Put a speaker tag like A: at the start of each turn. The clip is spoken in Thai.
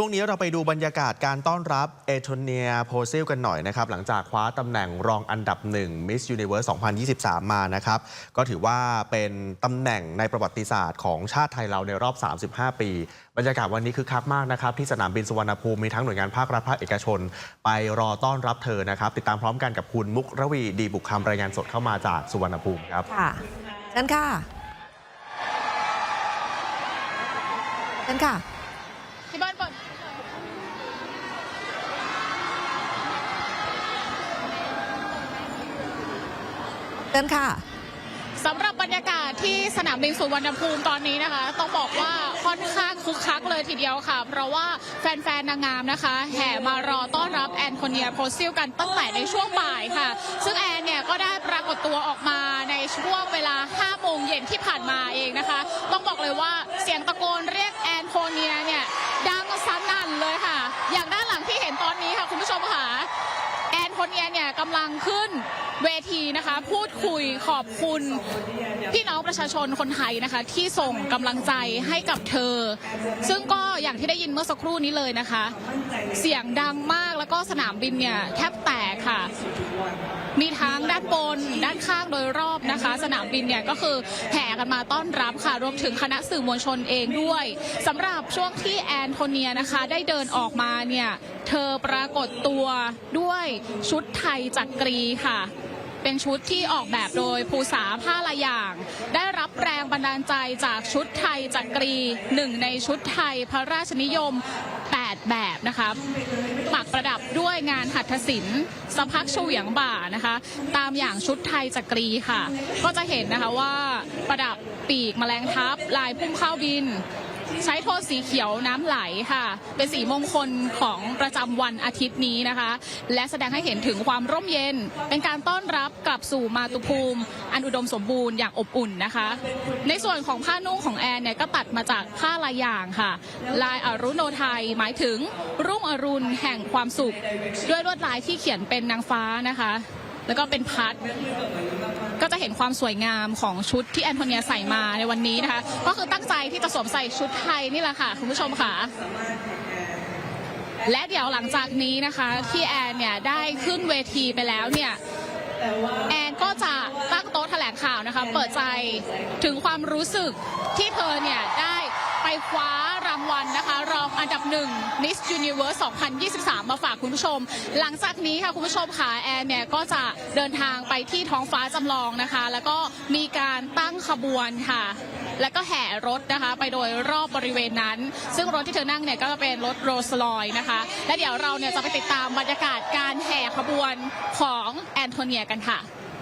A: ช่วงนี้เราไปดูบรรยากาศการต้อนรับเอโทเนียโพซิลกันหน่อยนะครับ หลังจากคว้าตำแหน่งรองอันดับหนึ่ง Miss Universe 2023 มานะครับ ก็ถือว่าเป็นตำแหน่งในประวัติศาสตร์ของชาติไทยเราในรอบ 35 ปี บรรยากาศวันนี้คือคักมากนะครับ ที่สนามบินสุวรรณภูมิมีทั้งหน่วยงานภาครัฐภาคเอกชน ไปรอต้อนรับเธอนะครับ ติดตามพร้อมกันกับคุณมุกระวีดีบุกคำรายงานสดเข้ามาจากสุวรรณภูมิครับ
B: ค่ะเชิญค่ะเชิญค่ะ
C: ที่บ้านเปิด
B: เชิญค่ะ
C: สำหรับบรรยากาศที่สนามบินสุวรรณภูมิตอนนี้นะคะ ต้องบอกว่าค่อนข้างคึกคักเลยทีเดียวค่ะ เพราะว่าแฟนๆนางงามนะคะ แห่มารอต้อนรับแอนโทเนียโพซิลกันตั้งแต่ในช่วงบ่ายค่ะ ซึ่งแอนเนี่ยก็ได้ปรากฏตัวออกมาในช่วงเวลา 5 โมงเย็นที่ผ่านมาเองนะคะ ต้องบอกเลยว่าเสียงตะโกนเรียกแอนโทเนียเนี่ยดังสนั่นเลยค่ะ อย่างด้านหลังที่เห็นตอนนี้ค่ะคุณผู้ชมค่ะ แอนเนียเนี่ยกำลังขึ้นเวทีนะคะ พูดคุยขอบคุณพี่น้องประชาชนคนไทยนะคะ ที่ส่งกำลังใจให้กับเธอ ซึ่งก็อย่างที่ได้ยินเมื่อสักครู่นี้เลยนะคะ เสียงดังมากแล้วก็สนามบินเนี่ยแทบแตกค่ะ มีทั้งด้านบนด้านข้างโดยรอบนะคะ สนามบินเนี่ยก็คือแห่กันมาต้อนรับค่ะ รวมถึงคณะสื่อมวลชนเองด้วยสำหรับช่วงที่แอนโทเนียนะคะ ได้เดินออกมาเนี่ย เธอปรากฏตัวด้วยชุดไทยจักรีค่ะ เป็นชุดที่ออกแบบโดยภูษาผ้าลายอย่าง ได้รับแรงบันดาลใจจากชุดไทยจักรีหนึ่งในชุดไทยพระราชนิยม 8 แบบนะคะปักประดับด้วยงานหัตถศิลป์สพักเฉวียงบ่านะคะ ตามอย่างชุดไทยจักรีค่ะ ก็จะเห็นนะคะว่าประดับปีกแมลงทับ ลายพุ่มข้าวบิน ใช้โทนสีเขียวน้ำไหลค่ะ เป็นสีมงคลของประจำวันอาทิตย์นี้นะคะ และแสดงให้เห็นถึงความร่มเย็น เป็นการต้อนรับกลับสู่มาตุภูมิ อันอุดมสมบูรณ์อย่างอบอุ่นนะคะ ในส่วนของผ้านุ่งของแอนเนี่ยก็ตัดมาจากผ้าลายอย่างค่ะ ลายอรุโนไทยหมายถึงรุ่งอรุณแห่งความสุข ด้วยลวดลายที่เขียนเป็นนางฟ้านะคะ แล้วก็เป็นพัด ก็จะเห็นความสวยงามของชุดที่แอนโทเนียใส่มาในวันนี้นะคะ ก็คือตั้งใจที่จะสวมใส่ชุดไทยนี่แหละค่ะ คุณผู้ชมค่ะและเดี๋ยวหลังจากนี้นะคะที่แอนเนี่ยได้ขึ้นเวทีไปแล้วเนี่ยแอนก็จะตั้งโต๊ะแถลงข่าวนะคะ เปิดใจถึงความรู้สึกที่เธอเนี่ยได้ไปคว้า รางวัลนะคะ รองอันดับหนึ่ง Miss Universe 2023 มาฝากคุณผู้ชม หลังจากนี้ค่ะคุณผู้ชมค่ะแอนเนี่ยก็จะเดินทางไปที่ท้องฟ้าจำลองนะคะ แล้วก็มีการตั้งขบวนค่ะ แล้วก็แห่รถนะคะ ไปโดยรอบบริเวณนั้น ซึ่งรถที่เธอนั่งเนี่ยก็เป็นรถโรลส์รอยนะคะ และเดี๋ยวเราเนี่ยจะไปติดตามบรรยากาศการแห่ขบวนของแอนโทเนียกันค่ะ